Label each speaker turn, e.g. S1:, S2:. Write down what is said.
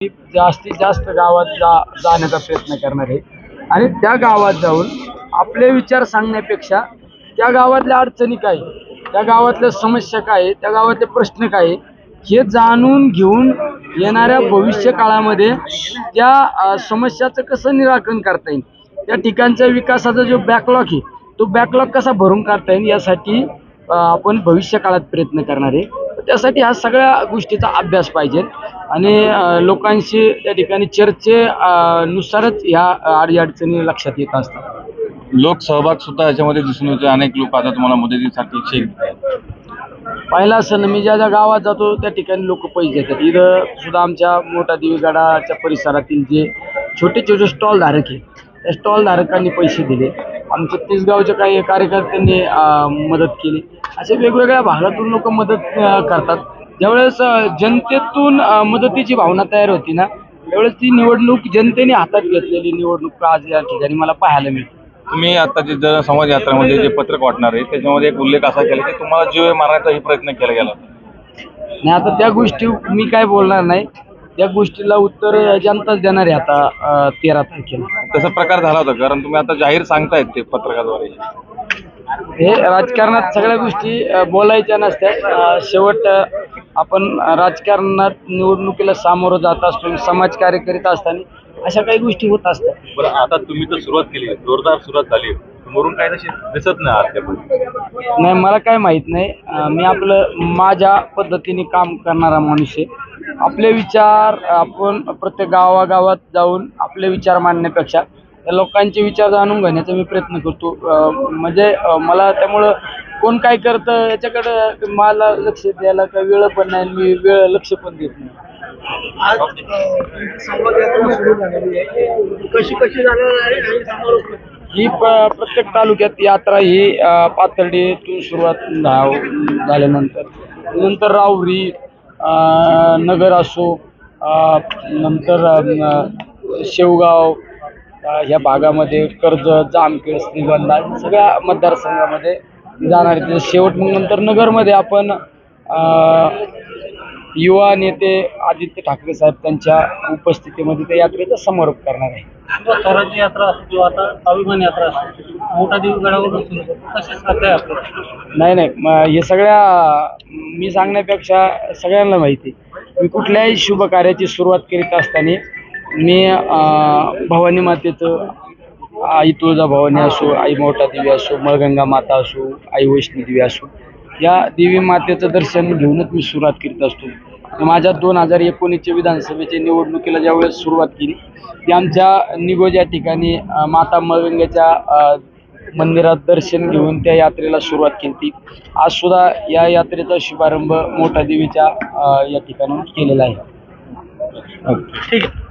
S1: मी जास्तीत जास्त गावात जा जाण्याचा प्रयत्न करणार आहे. आणि त्या गावात जाऊन आपले विचार सांगण्यापेक्षा त्या गावातल्या अडचणी काय त्या गावातल्या समस्या काय आहे, त्या गावातले प्रश्न काय आहे, हे जाणून घेऊन येणाऱ्या भविष्य काळामध्ये त्या समस्याचं कसं निराकरण करता येईल त्या ठिकाणच्या विकासाचा जो बॅकलॉग आहे तो बॅकलॉग कसा भरून काढता येईल यासाठी आपण भविष्य काळात प्रयत्न करणार आहे. त्यासाठी ह्या सगळ्या गोष्टीचा अभ्यास पाहिजे. आणि लोकांशी त्या ठिकाणी चर्चे नुसारच ह्या अडीअडचणी लक्षात येत असतात.
S2: लोक सहभाग सुद्धा याच्यामध्ये दिसून येतो अनेक लोक आता तुम्हाला मदतीसाठी चेक.
S1: पहिला असं ना मी ज्या ज्या गावात जातो त्या ठिकाणी लोक पैसे देतात इथं सुद्धा आमच्या मोठा देवीगडाच्या परिसरातील जे छोटे छोटे स्टॉल धारक आहे त्या स्टॉल धारकांनी पैसे दिले. आमच्या तिसगावच्या काही कार्यकर्त्यांनी मदत केली. असे वेगवेगळ्या भागातून लोक मदत करतात. ज्यावेळेस जनतेतून मदतीची भावना तयार होती ना त्यावेळेस ती निवडणूक जनतेने हातात घेतलेली निवडणूक आज या ठिकाणी मला पाहायला मिळते.
S2: तुम्ही आता जे जन समाज यात्रामध्ये जे पत्रक वाटणार आहे त्याच्यामध्ये एक उल्लेख असा केला की तुम्हाला जीव मारण्याचाही प्रयत्न केला गेला.
S1: आणि आता त्या गोष्टी मी काय बोलणार नाही. त्या गोष्टीला उत्तर जनताच देणार आहे आता तेरा तारखेला.
S2: तसा प्रकार झाला होता कारण तुम्ही आता जाहीर सांगतायत ते पत्रकाद्वारे.
S1: हे राजकारणात सगळ्या गोष्टी बोलायच्या नसतात शेवट आपण राजकारणात निवडणुकीला सामोरं जात असतो समाजकार्य करीत असताना अशा काही गोष्टी होत असतात.
S2: बरं आता तुम्ही तर सुरुवात केली जोरदार सुरुवात झाली. समोरून काय तशी दिसत नाही
S1: नाही मला काय माहीत नाही. मी आपलं माझ्या पद्धतीने काम करणारा माणूस आहे. आपले विचार आपण प्रत्येक गावागावात जाऊन आपले विचार मांडण्यापेक्षा त्या लोकांचे विचार जाणून घेण्याचा मी प्रयत्न करतो. म्हणजे मला त्यामुळं कोण काय करतं याच्याकडं मला लक्ष द्यायला काही वेळ पण नाही मी वेळ लक्ष पण देत नाही.
S3: कशी कशी समारोप
S1: ही प्रत्येक तालुक्यात यात्रा ही अ, पाथर्डीतून सुरुवात झाल्यानंतर. नंतर राहुरी अ, नगर असो नंतर शेवगाव ह्या भागामध्ये कर्जत जामखेड श्रीगंधा सगळ्या मतदारसंघामध्ये जाणार आहे. शेवट मग नंतर नगरमध्ये आपण युवा नेते आदित्य ठाकरे साहेब त्यांच्या उपस्थितीमध्ये त्या यात्रेचा समारोप करणार आहे.
S3: यात्रा असो किंवा आता अभिमान यात्रा असो. मोठा देवी
S1: नाही नाही. म- हे सगळ्या मी सांगण्यापेक्षा सगळ्यांना माहिती आहे. मी कुठल्याही शुभ कार्याची सुरुवात करीत असताना मी अं, भवानी मातेचं आई तुळजा भवानी असो आई मोठा देवी असो मळगंगा माता असो आई वैष्णवी देवी असो या देवी मातेचं दर्शन घेऊनच मी सुरुवात करीत असतो. माझ्या दोन हजार एकोणीसच्या विधानसभेच्या निवडणुकीला ज्यावेळेस सुरुवात केली ती आमच्या निगोज या ठिकाणी अं, माता मळगंगेच्या अं, मंदिरात दर्शन घेऊन त्या यात्रेला सुरुवात केली. आज सुद्धा या यात्रेचा शुभारंभ मोठा देवीच्या अ, या ठिकाणी केलेला आहे.
S3: ठीक आहे.